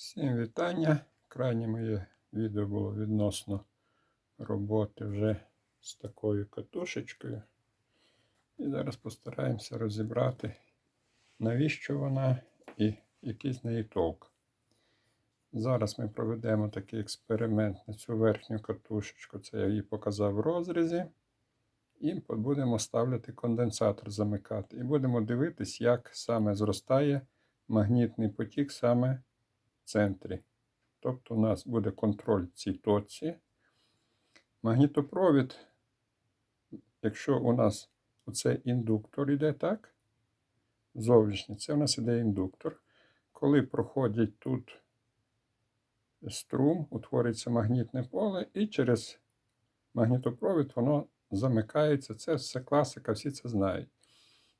Всім вітання. Крайнє моє відео було відносно роботи вже з такою катушечкою. І зараз постараємося розібрати, навіщо вона і який з неї толк. Зараз ми проведемо такий експеримент на цю верхню катушечку. Це я її показав в розрізі. І будемо ставляти конденсатор замикати. І будемо дивитись, як саме зростає магнітний потік саме центрі. Тобто у нас буде контроль цій точці. Магнітопровід, якщо у нас оцей індуктор йде так, зовнішній, це у нас іде індуктор. Коли проходить тут струм, утворюється магнітне поле, і через магнітопровід воно замикається. Це все класика, всі це знають.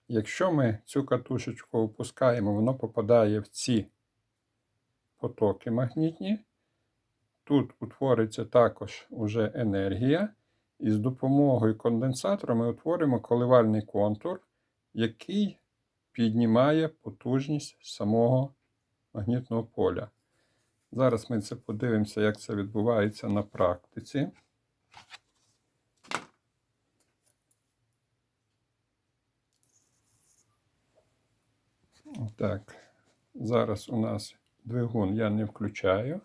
Якщо ми цю катушечку опускаємо, воно попадає в ці потоки магнітні. Тут утвориться також уже енергія, і з допомогою конденсатора ми утворимо коливальний контур, який піднімає потужність самого магнітного поля. Зараз ми це подивимося, як це відбувається на практиці. Так, зараз у нас двигун я не включаю.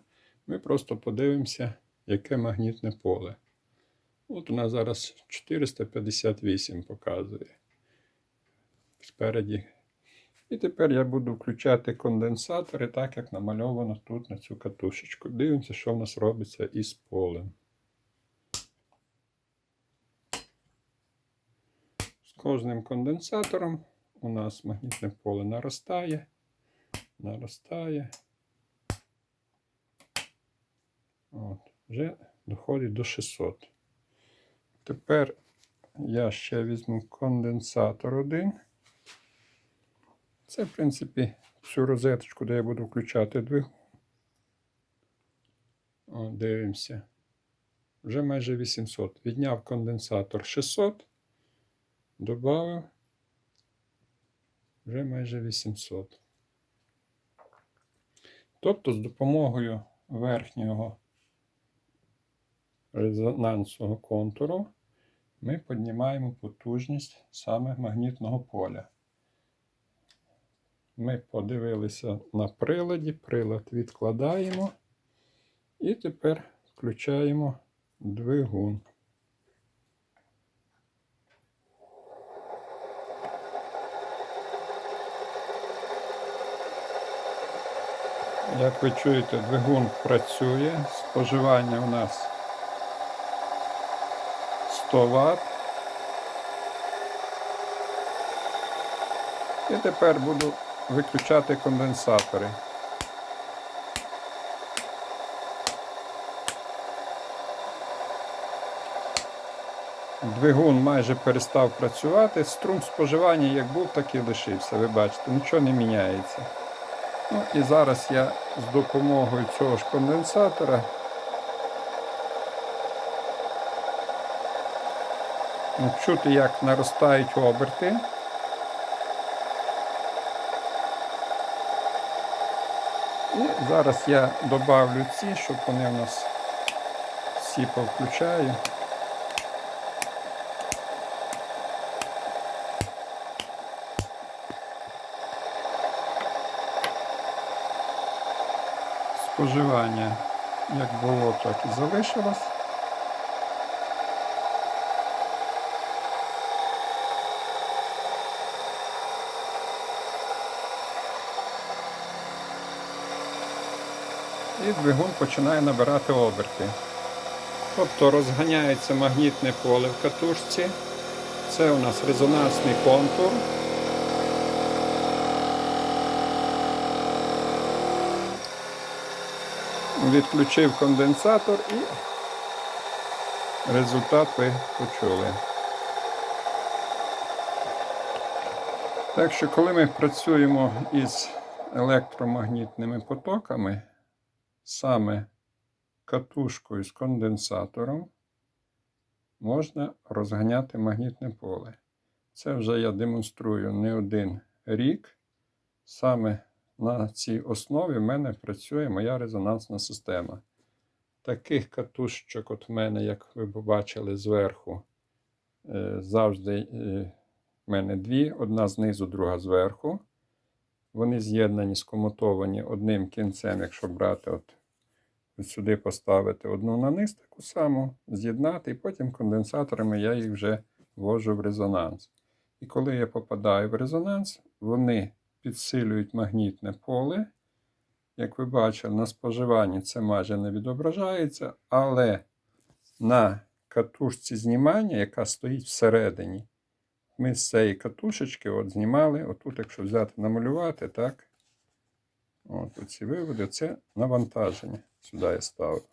Ми просто подивимося, яке магнітне поле. От у нас зараз 458 показує. Спереді. І тепер я буду включати конденсатори, так як намальовано тут на цю катушечку. Дивимося, що в нас робиться із полем. З кожним конденсатором у нас магнітне поле наростає, наростає. От, Вже доходить до 600. Тепер я ще візьму конденсатор один. Це, в принципі, цю розеточку, де я буду включати двигун. О, дивимося. Вже майже 800. Відняв конденсатор 600, додав. Вже майже 800. Тобто з допомогою верхнього резонансового контуру ми піднімаємо потужність саме магнітного поля. Ми подивилися на приладі, прилад відкладаємо і тепер включаємо двигун. Як ви чуєте, двигун працює, споживання у нас 100 Вт. І тепер буду виключати конденсатори. Двигун майже перестав працювати, струм споживання як був, так і лишився. Ви бачите, нічого не міняється. Ну і зараз я з допомогою цього ж конденсатора чути, як наростають оберти. І зараз я добавлю ці, щоб вони у нас всі повключаю. Споживання як було, так і залишилось. І двигун починає набирати оберти. Тобто розганяється магнітне поле в катушці. Це у нас резонансний контур. Відключив конденсатор і результат ви почули. Так що, коли ми працюємо із електромагнітними потоками, саме катушкою з конденсатором, можна розганяти магнітне поле. Це вже я демонструю не один рік. Саме на цій основі в мене працює моя резонансна система. Таких катушечок, от в мене, як ви побачили зверху, е, завжди е, в мене дві: одна знизу, друга зверху. Вони з'єднані, скомотовані одним кінцем, якщо брати, от, сюди поставити одну на низ, таку саму, з'єднати, і потім конденсаторами я їх вже ввожу в резонанс. І коли я попадаю в резонанс, вони підсилюють магнітне поле. Як ви бачили, на споживанні це майже не відображається, але на катушці знімання, яка стоїть всередині, ми з цієї катушечки от знімали, отут, якщо взяти намалювати, так, от оці виводи, це навантаження. Сюди я ставив.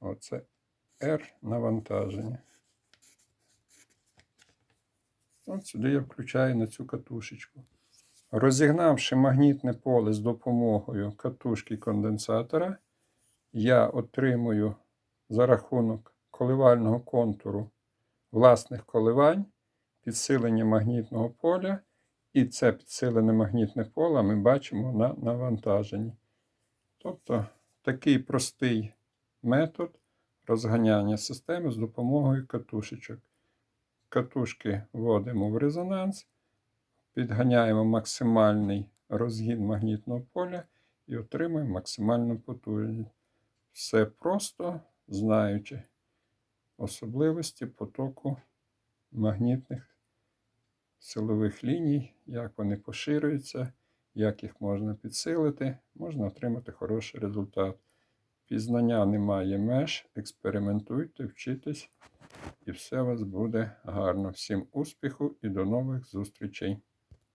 Оце R навантаження. От сюди я включаю на цю катушечку. Розігнавши магнітне поле з допомогою катушки конденсатора, я отримую за рахунок коливального контуру власних коливань підсилення магнітного поля, і це підсилене магнітне поле ми бачимо на навантаженні. Тобто такий простий метод розганяння системи з допомогою катушечок. Катушки вводимо в резонанс, підганяємо максимальний розгін магнітного поля і отримуємо максимальну потужність. Все просто знаючи особливості потоку магнітних силових ліній, як вони поширюються, як їх можна підсилити, можна отримати хороший результат. Пізнання немає меж, експериментуйте, вчитесь, і все у вас буде гарно. Всім успіху і до нових зустрічей!